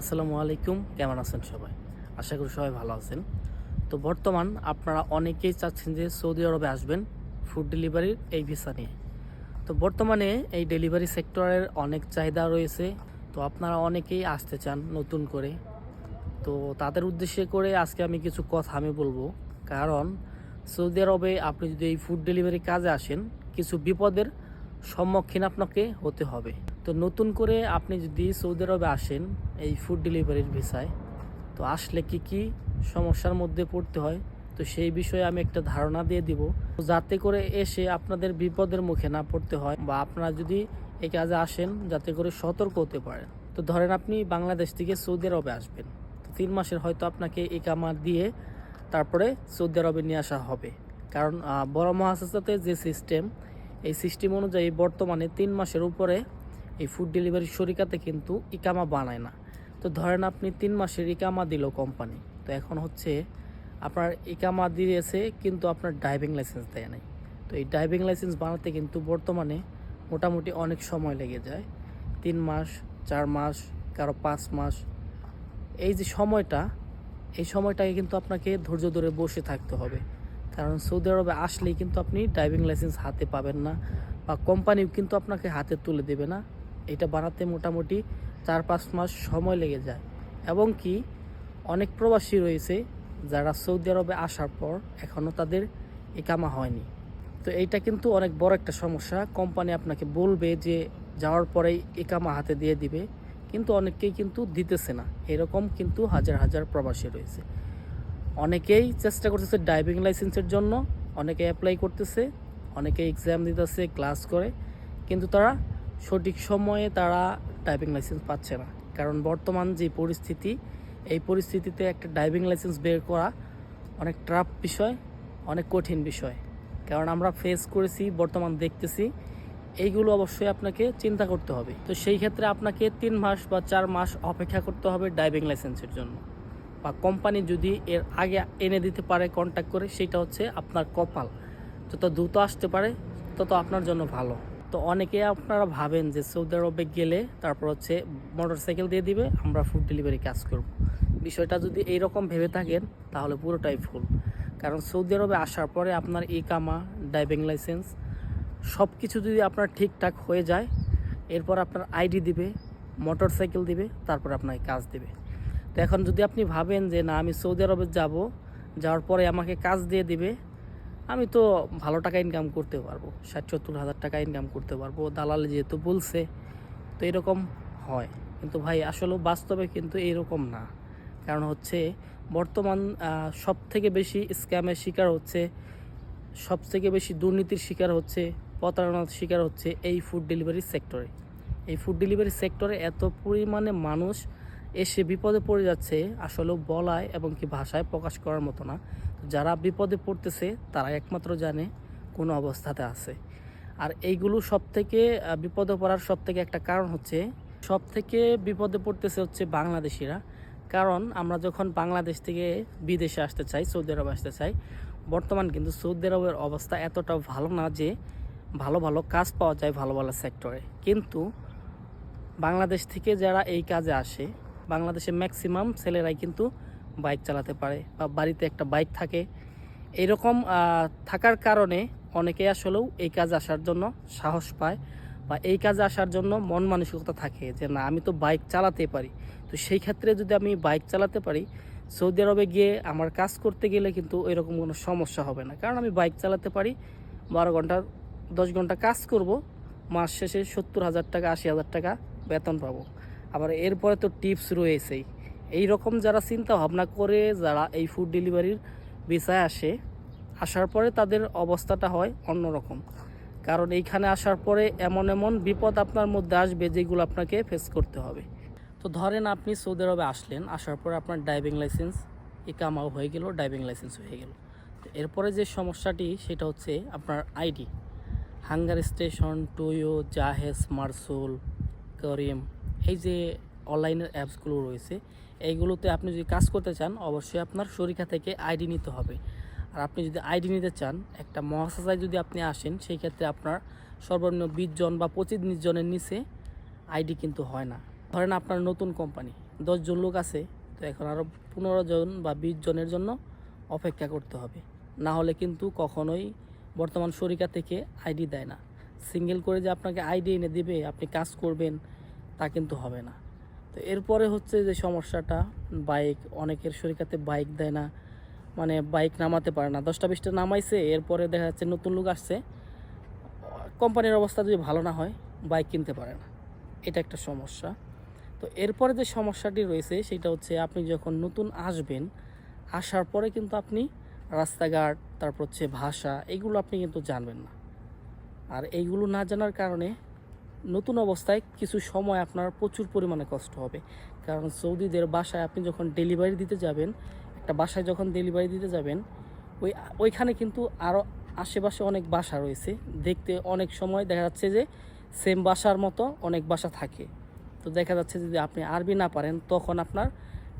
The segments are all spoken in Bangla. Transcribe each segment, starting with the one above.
আসসালামু আলাইকুম, কেমন আছেন সবাই? আশা করি সবাই ভালো আছেন। তো বর্তমান আপনারা অনেকেই চাচ্ছেন যে সৌদি আরবে আসবেন ফুড ডেলিভারির এই ভিসা নিয়ে। তো বর্তমানে এই ডেলিভারি সেক্টরের অনেক চাহিদা রয়েছে। তো আপনারা অনেকেই আসতে চান নতুন করে। তো তাদের উদ্দেশ্যে করে আজকে আমি কিছু কথা আমি বলব। কারণ সৌদি আরবে আপনি যদি এই ফুড ডেলিভারি কাজে আসেন, কিছু বিপদের সম্মুখীন আপনাকে হতে হবে। তো নতুন করে আপনি যদি সৌদি আরবে আসেন এই ফুড ডেলিভারির ভিসায়, তো আসলে কি কি সমস্যার মধ্যে পড়তে হয়, তো সেই বিষয়ে আমি একটা ধারণা দিয়ে দিব। যাতে করে এসে আপনাদের বিপদের মুখে না পড়তে হয় বা আপনারা যদি এই কাজে আসেন, যাতে করে সতর্ক হতে পারেন। তো ধরেন আপনি বাংলাদেশ থেকে সৌদি আরবে আসবেন, তো তিন মাসের হয়তো আপনাকে একামা দিয়ে তারপরে সৌদি আরবে নিয়ে আসা হবে। কারণ বড় মহাসাতে যে সিস্টেম এই সিস্টেম অনুযায়ী বর্তমানে তিন মাসের উপরে এই ফুড ডেলিভারি শরিকাতে কিন্তু ইকামা বানায় না। তো ধরেন আপনি তিন মাসের ইকামা দিল কোম্পানি তো এখন হচ্ছে আপনার ইকামা দিয়েছে কিন্তু আপনার ড্রাইভিং লাইসেন্স দেয় নাই। তো এই ড্রাইভিং লাইসেন্স বানাতে কিন্তু বর্তমানে মোটামুটি অনেক সময় লেগে যায়। তিন মাস, চার মাস, কারও পাঁচ মাস। এই যে সময়টা, এই সময়টাকে কিন্তু আপনাকে ধৈর্য ধরে বসে থাকতে হবে। কারণ সৌদি আরবে আসলেই কিন্তু আপনি ড্রাইভিং লাইসেন্স হাতে পাবেন না বা কোম্পানিও কিন্তু আপনাকে হাতে তুলে দেবে না। এটা বানাতে মোটামুটি চার পাঁচ মাস সময় লেগে যায়। এবং কি, অনেক প্রবাসী রয়েছে যারা সৌদি আরবে আসার পর এখনও তাদের একামা হয়নি। তো এইটা কিন্তু অনেক বড় একটা সমস্যা। কোম্পানি আপনাকে বলবে যে যাওয়ার পরেই একামা হাতে দিয়ে দিবে, কিন্তু অনেকেই কিন্তু দিতেছে না। এরকম কিন্তু হাজার হাজার প্রবাসী রয়েছে। অনেকেই চেষ্টা করতেছে ড্রাইভিং লাইসেন্সের জন্য, অনেকে অ্যাপ্লাই করতেছে, অনেকে এক্সাম দিতেছে ক্লাস করে, কিন্তু তারা সঠিক সময়ে তারা ড্রাইভিং লাইসেন্স পাচ্ছে না। কারণ বর্তমান যে পরিস্থিতি, এই পরিস্থিতিতে একটা ড্রাইভিং লাইসেন্স বের করা অনেক ট্রাফ বিষয়, অনেক কঠিন বিষয়। কারণ আমরা ফেস করেছি, বর্তমান দেখতেছি, এইগুলো অবশ্যই আপনাকে চিন্তা করতে হবে। তো সেই ক্ষেত্রে আপনাকে তিন মাস বা চার মাস অপেক্ষা করতে হবে ড্রাইভিং লাইসেন্সের জন্য। বা কোম্পানি যদি এর আগে এনে দিতে পারে কন্ট্যাক্ট করে, সেটা হচ্ছে আপনার কপাল। যত দ্রুত আসতে পারে, তত আপনার জন্য ভালো। তো অনেকে আপনারা ভাবেন যে সৌদি আরবে গেলে তারপর হচ্ছে মোটর সাইকেল দিয়ে দিবে, আমরা ফুড ডেলিভারি কাজ করব। বিষয়টা যদি এইরকম ভেবে থাকেন, তাহলে পুরোটাই ভুল। কারণ সৌদি আরবে আসার পরে আপনার ইকামা ড্রাইভিং লাইসেন্স সব কিছু যদি আপনার ঠিকঠাক হয়ে যায়, এরপর আপনার আইডি দিবে মোটর সাইকেল দিবে, তারপর আপনাকে কাজ দিবে। তো এখন যদি আপনি ভাবেন যে না, আমি সৌদি আরবে যাব, যাওয়ার পরে আমাকে কাজ দিয়ে দিবে আমি তো ভালো টাকা ইনকাম করতে পারব, ষাট, সত্তর হাজার টাকা ইনকাম করতে পারব। দালাল যেহেতু বলছে, তো এরকম হয়। কিন্তু ভাই, আসলে বাস্তবে কিন্তু এরকম না। কারণ হচ্ছে, বর্তমান সব থেকে বেশি স্ক্যামের শিকার হচ্ছে সব থেকে বেশি দুর্নীতির শিকার হচ্ছে, প্রতারণার শিকার হচ্ছে এই ফুড ডেলিভারি সেক্টরে এই ফুড ডেলিভারি সেক্টরে এত পরিমাণে মানুষ এসে বিপদে পড়ে যাচ্ছে আসলে বলায় এবং কি ভাষায় প্রকাশ করার মতো না। যারা বিপদে পড়তেছে তারা একমাত্র জানে কোন অবস্থাতে আছে। আর এইগুলো সব থেকে বিপদে পড়ার সব থেকে একটা কারণ হচ্ছে সব থেকে বিপদে পড়তেছে হচ্ছে বাংলাদেশিরা। কারণ আমরা যখন বাংলাদেশ থেকে বিদেশে আসতে চাই, সৌদি আরব আসতে চাই, বর্তমান কিন্তু সৌদি আরবের অবস্থা এতটা ভালো না যে ভালো ভালো কাজ পাওয়া যায় ভালো ভালো সেক্টরে কিন্তু বাংলাদেশ থেকে যারা এই কাজে আসে বাংলাদেশে ম্যাক্সিমাম ছেলেরাই কিন্তু বাইক চালাতে পারে বা বাড়িতে একটা বাইক থাকে। এরকম থাকার কারণে অনেকে আসলেও এই কাজে আসার জন্য সাহস পায় বা এই কাজে আসার জন্য মন মানসিকতা থাকে যে, না, আমি তো বাইক চালাতে পারি। তো সেই ক্ষেত্রে যদি আমি বাইক চালাতে পারি, সৌদি আরবে গিয়ে আমার কাজ করতে গেলে কিন্তু এরকম কোনো সমস্যা হবে না। কারণ আমি বাইক চালাতে পারি, বারো ঘণ্টা দশ ঘণ্টা কাজ করব, মাস শেষে সত্তর হাজার টাকা, আশি হাজার টাকা বেতন পাবো। আবার এরপরে তো টিপস রয়েছেই। এই রকম যারা চিন্তা ভাবনা করে যারা এই ফুড ডেলিভারির বিষয়ে আসে, আসার পরে তাদের অবস্থাটা হয় অন্যরকম। কারণ এইখানে আসার পরে এমন এমন বিপদ আপনার মধ্যে আসবে যেগুলো আপনাকে ফেস করতে হবে। তো ধরেন আপনি সৌদি আরবে আসলেন, আসার পরে আপনার ড্রাইভিং লাইসেন্স ইকামাও হয়ে গেল ড্রাইভিং লাইসেন্স হয়ে গেল। তো এরপরে যে সমস্যাটি, সেটা হচ্ছে আপনার ID Hunger Station টুয়ো Jahez Mrsool Careem এই যে অনলাইনের অ্যাপসগুলো রয়েছে, এইগুলোতে আপনি যদি কাজ করতে চান, অবশ্যই আপনার শরীখা থেকে আইডি নিতে হবে। আর আপনি যদি আইডি নিতে চান, একটা মহাশাসায় যদি আপনি আসেন, সেই ক্ষেত্রে আপনার সর্বনিম্ন বিশ জন বা পঁচিশ জনের নিচে আইডি কিন্তু হয় না। ধরেন আপনার নতুন কোম্পানি দশজন লোক আছে, তো এখন আরও পনেরো জন বা বিশ জনের জন্য অপেক্ষা করতে হবে। না হলে কিন্তু কখনোই বর্তমান শরিকা থেকে আইডি দেয় না। সিঙ্গেল করে যে আপনাকে আইডি এনে দেবে, আপনি কাজ করবেন, তা কিন্তু হবে না। তো এরপরে হচ্ছে যে সমস্যাটা, বাইক, অনেকের শরিকাতে বাইক দেয় না মানে বাইক নামাতে পারে না। দশটা বিশটা নামাইছে, এরপরে দেখা যাচ্ছে নতুন লোক আসছে। কোম্পানির অবস্থা যদি ভালো না হয়, বাইক কিনতে পারে না। এটা একটা সমস্যা। তো এরপরে যে সমস্যাটি রয়েছে, সেটা হচ্ছে আপনি যখন নতুন আসবেন, আসার পরে কিন্তু আপনি রাস্তাঘাট, তারপর হচ্ছে ভাষা, এগুলো আপনি কিন্তু জানবেন না। আর এইগুলো না জানার কারণে নতুন অবস্থায় কিছু সময় আপনার প্রচুর পরিমাণে কষ্ট হবে। কারণ সৌদিদের বাসায় আপনি যখন ডেলিভারি দিতে যাবেন, একটা বাসায় যখন ডেলিভারি দিতে যাবেন, ওই, ওইখানে কিন্তু আরও আশেপাশে অনেক বাসা রয়েছে। দেখতে অনেক সময় দেখা যাচ্ছে যে সেম বাসার মতো অনেক বাসা থাকে। তো দেখা যাচ্ছে যদি আপনি আরবি না পারেন, তখন আপনার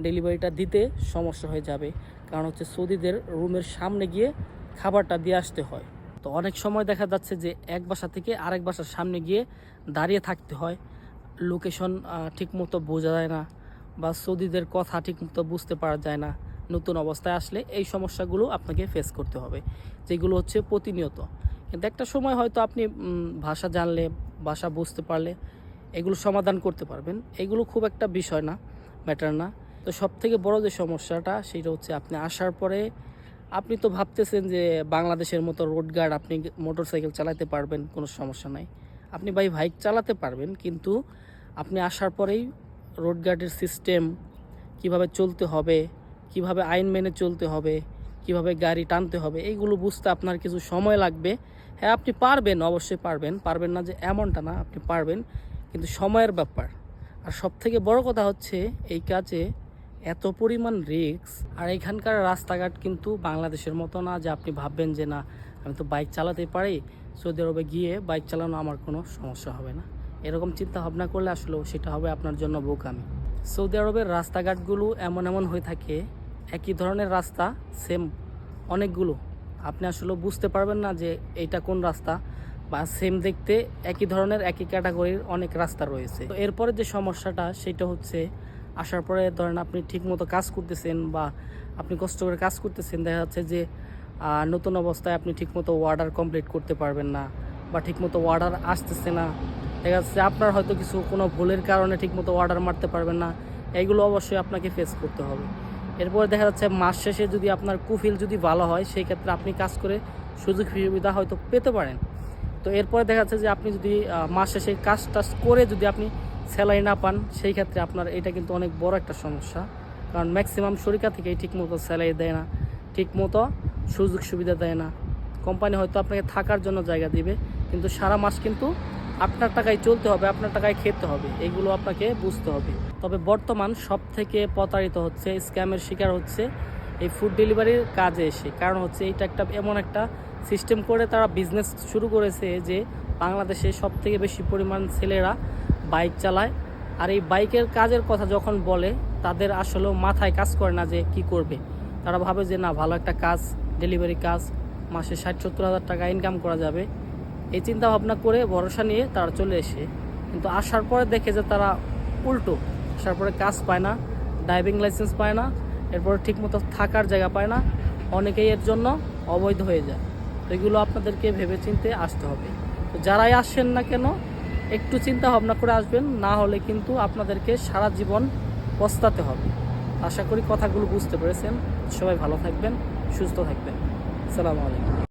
ডেলিভারিটা দিতে সমস্যা হয়ে যাবে। কারণ হচ্ছে সৌদিদের রুমের সামনে গিয়ে খাবারটা দিয়ে আসতে হয়। তো অনেক সময় দেখা যাচ্ছে যে এক বাসা থেকে আরেক বাসার সামনে গিয়ে দাঁড়িয়ে থাকতে হয়। লোকেশন ঠিকমতো বোঝা যায় না বা সৌদিদের কথা ঠিকমতো বুঝতে পারা যায় না। নতুন অবস্থায় আসলে এই সমস্যাগুলো আপনাকে ফেস করতে হবে, যেগুলো হচ্ছে প্রতিনিয়ত। কিন্তু একটা সময় হয়তো আপনি ভাষা জানলে, ভাষা বুঝতে পারলে এগুলো সমাধান করতে পারবেন। এগুলো খুব একটা বিষয় না ম্যাটার না। তো সব থেকে বড় যে সমস্যাটা, সেটা হচ্ছে আপনি আসার পরে আপনি তো ভাবতেছেন যে বাংলাদেশের মতো রোড গার্ড আপনি মোটর সাইকেল চালাতে পারবেন, কোনো সমস্যা নাই। আপনি ভাই বাইক চালাতে পারবেন, কিন্তু আপনি আসার পরেই রোড গার্ডের সিস্টেম কীভাবে চলতে হবে, কীভাবে আইন মেনে চলতে হবে, কীভাবে গাড়ি টানতে হবে, এইগুলো বুঝতে আপনার কিছু সময় লাগবে। হ্যাঁ আপনি পারবেন, অবশ্যই পারবেন। পারবেন না যে এমনটা না, আপনি পারবেন, কিন্তু সময়ের ব্যাপার। আর সব থেকে বড় কথা হচ্ছে এই কাজে এত পরিমাণ রিস্ক আর এখানকার রাস্তাঘাট কিন্তু বাংলাদেশের মতো না যে আপনি ভাববেন যে না, আমি তো বাইক চালাতে পারি, সৌদি আরবে গিয়ে বাইক চালানো আমার কোনো সমস্যা হবে না। এরকম চিন্তা ভাবনা করলে আসলেও সেটা হবে আপনার জন্য বোকামি। সৌদি আরবের রাস্তাঘাটগুলো এমন এমন হয়ে থাকে, একই ধরনের রাস্তা সেম অনেকগুলো। আপনি আসলে বুঝতে পারবেন না যে এটা কোন রাস্তা, বা সেম দেখতে একই ধরনের, একই ক্যাটাগরির অনেক রাস্তা রয়েছে। তো এরপরে যে সমস্যাটা, সেটা হচ্ছে আসার পরে ধরেন আপনি ঠিকমতো কাজ করতেছেন বা আপনি কষ্ট করে কাজ করতেছেন, দেখা যাচ্ছে যে নতুন অবস্থায় আপনি ঠিকমতো অর্ডার কমপ্লিট করতে পারবেন না বা ঠিকমতো অর্ডার আসতেছে না। দেখা যাচ্ছে আপনার হয়তো কিছু, কোনো ভুলের কারণে ঠিকমতো অর্ডার মারতে পারবেন না। এইগুলো অবশ্যই আপনাকে ফেস করতে হবে। এরপরে দেখা যাচ্ছে মাস শেষে যদি আপনার কুফিল যদি ভালো হয়, সেই ক্ষেত্রে আপনি কাজ করে সুযোগ সুবিধা হয়তো পেতে পারেন। তো এরপরে দেখা যাচ্ছে যে আপনি যদি মাস শেষে কাজ টাজ করে যদি আপনি স্যালারি না পান, সেই ক্ষেত্রে আপনার এটা কিন্তু অনেক বড় একটা সমস্যা। কারণ ম্যাক্সিমাম শরিকা থেকেই ঠিকমতো স্যালাই দেয় না, ঠিকমতো সুযোগ সুবিধা দেয় না। কোম্পানি হয়তো আপনাকে থাকার জন্য জায়গা দিবে, কিন্তু সারা মাস কিন্তু আপনার টাকায় চলতে হবে, আপনার টাকায় খেতে হবে, এগুলো আপনাকে বুঝতে হবে। তবে বর্তমান সব থেকে প্রতারিত হচ্ছে, স্ক্যামের শিকার হচ্ছে এই ফুড ডেলিভারির কাজে এসে। কারণ হচ্ছে এটা একটা এমন একটা সিস্টেম করে তারা বিজনেস শুরু করেছে যে বাংলাদেশে সব থেকে বেশি পরিমাণ ছেলেরা বাইক চালায়। আর এই বাইকের কাজের কথা যখন বলে, তাদের আসলেও মাথায় কাজ করে না যে কি করবে। তারা ভাবে যে, না, ভালো একটা কাজ ডেলিভারি কাজ, মাসে ষাট সত্তর হাজার টাকা ইনকাম করা যাবে। এই চিন্তা ভাবনা করে ভরসা নিয়ে তারা চলে এসে, কিন্তু আসার পরে দেখে যে তারা উল্টো। আসার পরে কাজ পায় না ড্রাইভিং লাইসেন্স পায় না, এরপরে ঠিকমতো থাকার জায়গা পায় না, অনেকেই এর জন্য অবৈধ হয়ে যায়। তো এগুলো আপনাদেরকে ভেবে চিনতে আসতে হবে। তো যারাই আসেন না কেন একটু চিন্তা ভাবনা করে আসবেন, না হলে কিন্তু আপনাদেরকে সারা জীবন পস্তাতে হবে। আশা করি কথাগুলো বুঝতে পেরেছেন। সবাই ভালো থাকবেন, সুস্থ থাকবেন। সালামু আলাইকুম।